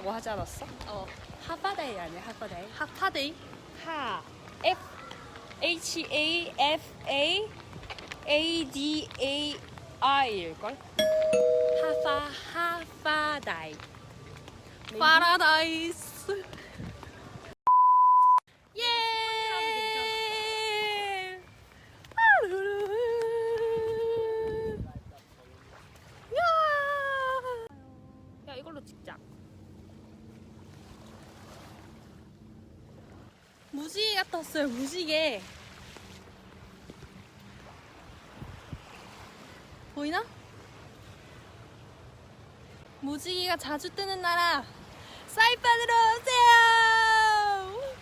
하와이라고 하지 않았어? 어. 하바데이 아니야 하바데이? 하파데이? 하 F H A F A A D A I일 걸? 하파 하파다이. 파라다이스. 예. 야 이걸로 찍자. 무지개 갔다 왔어요. 무지개. 보이나? 무지개가 자주 뜨는 나라 사이판으로 오세요.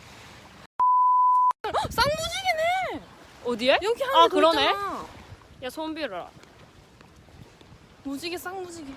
어, 쌍무지개네. 어디에? 여기 아, 하늘 그러네. 있잖아. 야 손 빌어라. 무지개 쌍무지개.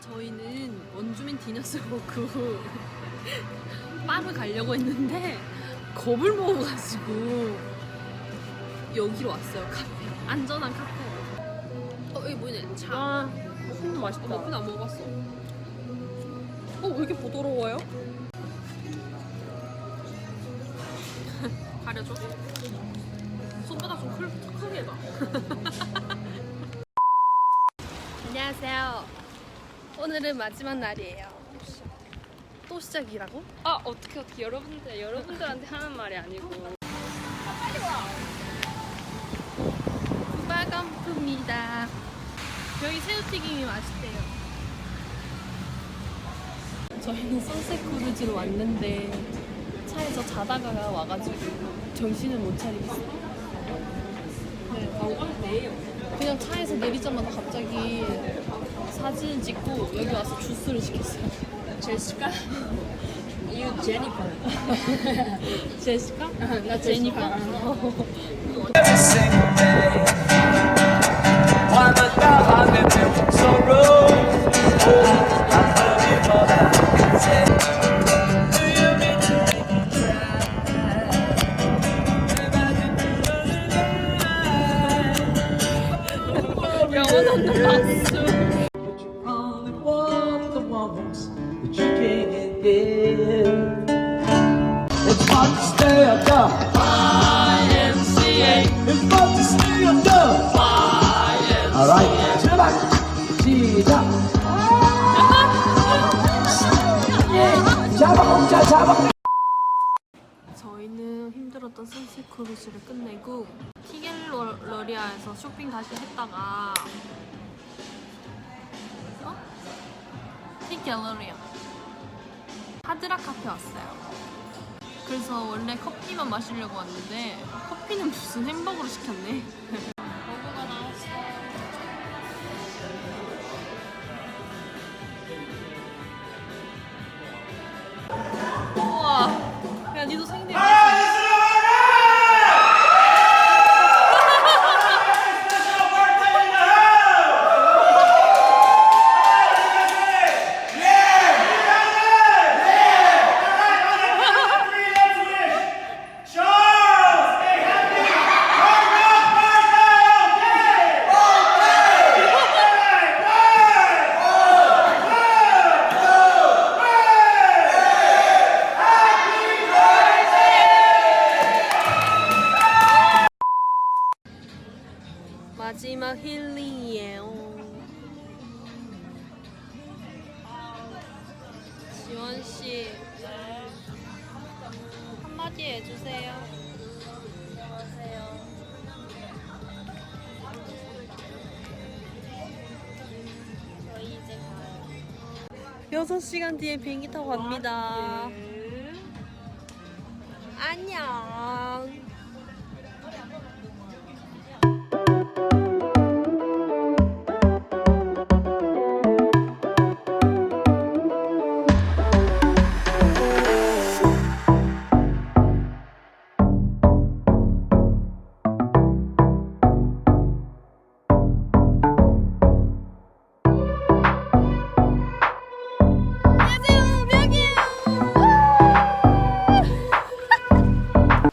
저희는 원주민 디너스 먹고 바를 가려고 했는데 겁을 먹어가지고 여기로 왔어요 카페. 안전한 카페. 어 여기 뭐냐? 차. 아, 음, 어, 맛있다. 먹긴 안 먹어봤어. 어 왜 이렇게 부드러워요? 가려줘? 손바닥 좀 클, 크게 해봐. 안녕하세요. 오늘은 마지막 날이에요. 또 시작이라고? 아 어떻게 어떻게 여러분들 여러분들한테 하는 말이 아니고. 빨간품이다. 여기 새우튀김이 맛있대요. 저희는 선셋 크루즈로 왔는데 차에서 자다가 와가지고 정신을 못 차리겠어요 네, 그냥 차에서 내리자마자 갑자기 사진을 찍고 여기 와서 주스를 시켰어요 제시카? You Jennifer. 제시카? 나 제니퍼 day. 예. 저희는 힘들었던 선셋 크루즈를 끝내고 티 겔러리아에서 쇼핑 다시 했다가 어? 티 갤러리아 하드락 카페 왔어요. 그래서 원래 커피만 마시려고 왔는데 커피는 무슨 햄버거를 시켰네. 마지막 힐링이에요. 지원 씨 한마디 해주세요. 안녕하세요. 6시간 뒤에 비행기 타고 갑니다. 안녕.